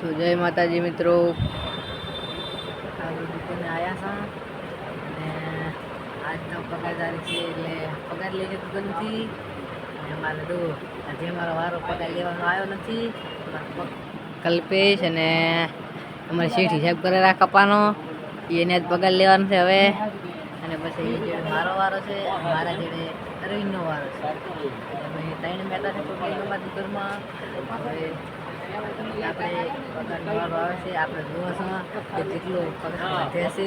તો જય માતાજી મિત્રો. દુકાને આવ્યા હતા. અને આજનો પગાર તારીખ છે એટલે પગાર લઈ તો નથી. અને મારે તો આજે મારો વારો પગાર લેવાનો આવ્યો નથી. કલ્પેશ અને અમારે શેઠ હિસાબ કરે કપાનો એને જ પગાર લેવાનો છે હવે. અને પછી એ જે મારો વારો છે મારા જેડે અરવિંદનો વારો છે. એટલે ત્રણ મહેતા છે પગાર દુકાનમાં હવે આપણે પગાર આવે છે આપણે જોવો કે જેટલો પગાર વધે છે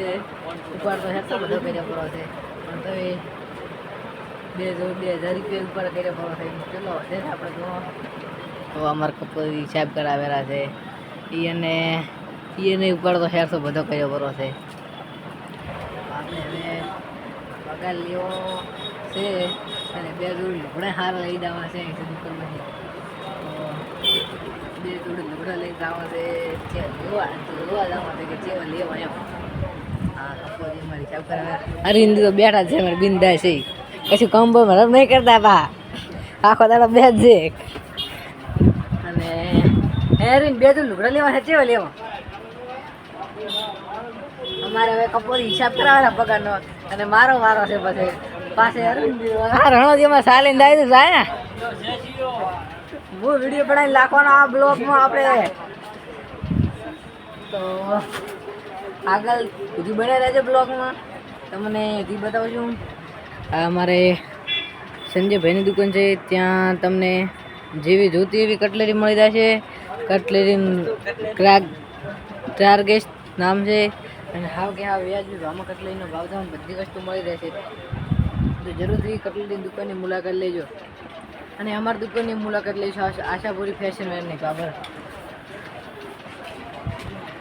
ઉપર તો હેઠો બધો કર્યો પડો છે પણ તો એ બે હજાર બે હજાર રૂપિયા ઉપર કર્યો પડો છે ચલો વધે છે આપણે જોવો તો અમારે કપૂર હિસાબ કરાવેલા છે. ઈ અને ઈ અને ઉપર તો હેરસો બધો કર્યો પડો છે. આપણે હવે પગાર લેવો છે અને બે જોડી લુગડા હાર લઈ દેવા છે. દુકાનમાંથી બે જોડી લુગડા લઈ જવા છે છે જોવા તો જોવા જવા છે કે લેવા એમ. બેઠા છે મારે બિંદા છે કશું કામ બમ રમ નહીં કરતા બા. આખો દાડો બે જ છે અને હેરીન બે તો લુગડા લેવા છે ચેવા લેવા? અમારે હવે કપોર હિસાબ કરાવેલા પગારનો. અને મારો મારો છે પછી પાસે અરવિંદ હા રણોજીમાં સાલીને દાય તો જાય ને. હું વીડિયો બનાવી નાખવાનો આ બ્લોગમાં આપણે. તો આગળ સુધી બન્યા રહેજો બ્લોગમાં. તમને હજી બતાવું છું આ અમારે સંજયભાઈની દુકાન છે ત્યાં તમને જેવી જોતી એવી કટલેરી મળી જશે કટલેરી ક્રાક ટાર્ગેટ નામ છે. અને હાવ કે હાવ વ્યાજબી ભાવમાં કટલેરીનો ભાવ તમને બધી વસ્તુ મળી રહેશે તો જરૂરથી કટલેરી દુકાનની મુલાકાત લેજો. અને અમારી દુકાનની મુલાકાત લઈશું. આશા- આશાપુરી ફેશન વેરની બરાબર